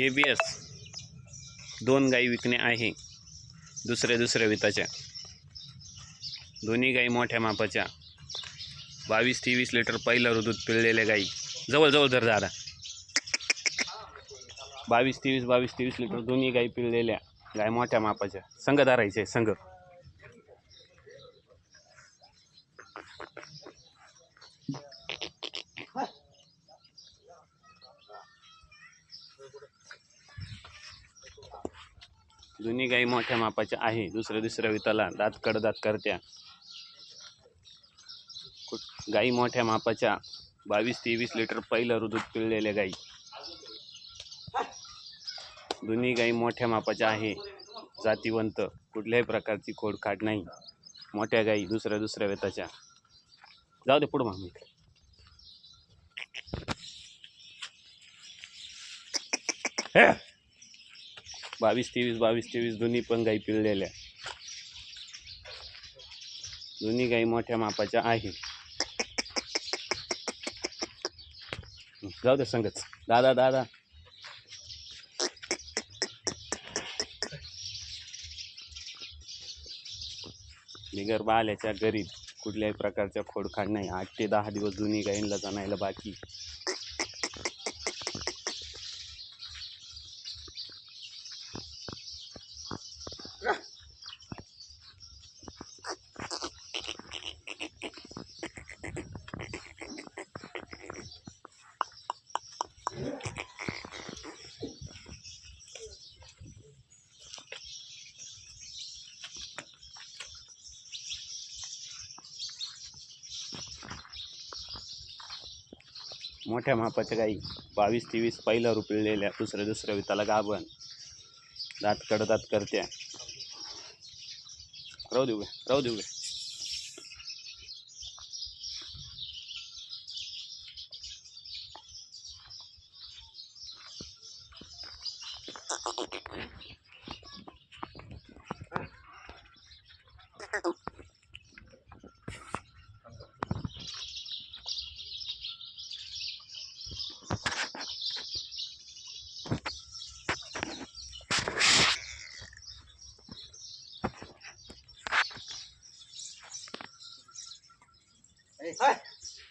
A B S दोन गाई विकणे आहे दुसऱ्या दुसऱ्या विताच्या. दोन्ही गाई मोठ्या मापाच्या. बावीस तेवीस लिटर पहिलं दूध पिळलेल्या गाई. जवळ जवळ धर दादा. बावीस तेवीस बावीस तेवीस लिटर दोन्ही गाई पिळलेल्या गाय मोठ्या मापाच्या. संघ धरायचे संघ. जुनी गाई मोठ्या मापाच्या आहे. दुसऱ्या दुसऱ्या विताला दात कडदात करत्या. कुठ- गाई मोठ्या मापाच्या बावीस तेवीस लिटर पहिलं ऋतूत पिळलेल्या गाई. दोन्ही गाई मोठ्या मापाच्या आहे. जातीवंत कुठल्याही प्रकारची खोडखाट नाही. मोठ्या गाई दुसऱ्या दुसऱ्या वेताच्या जाऊ दे पुढं मग बावीस तेवीस बावीस तेवीस दोन्ही पण गाई पिळलेल्या. दोन्ही गाई मोठ्या मापाच्या आहे. जाऊ दे संगच दादा दादा. बिगर बाल्याच्या गरीब कुठल्याही प्रकारच्या खोडखाड नाही. आठ ते दहा दिवस दोन्ही गाईंला जाणायला बाकी. मोठ्या मापाच्या गाई बावीस तेवीस पहिला रुपलेल्या दुसऱ्या दुसऱ्या विताला गाभण. दात कडदात करत्या. राहू देऊ राहू देऊ this.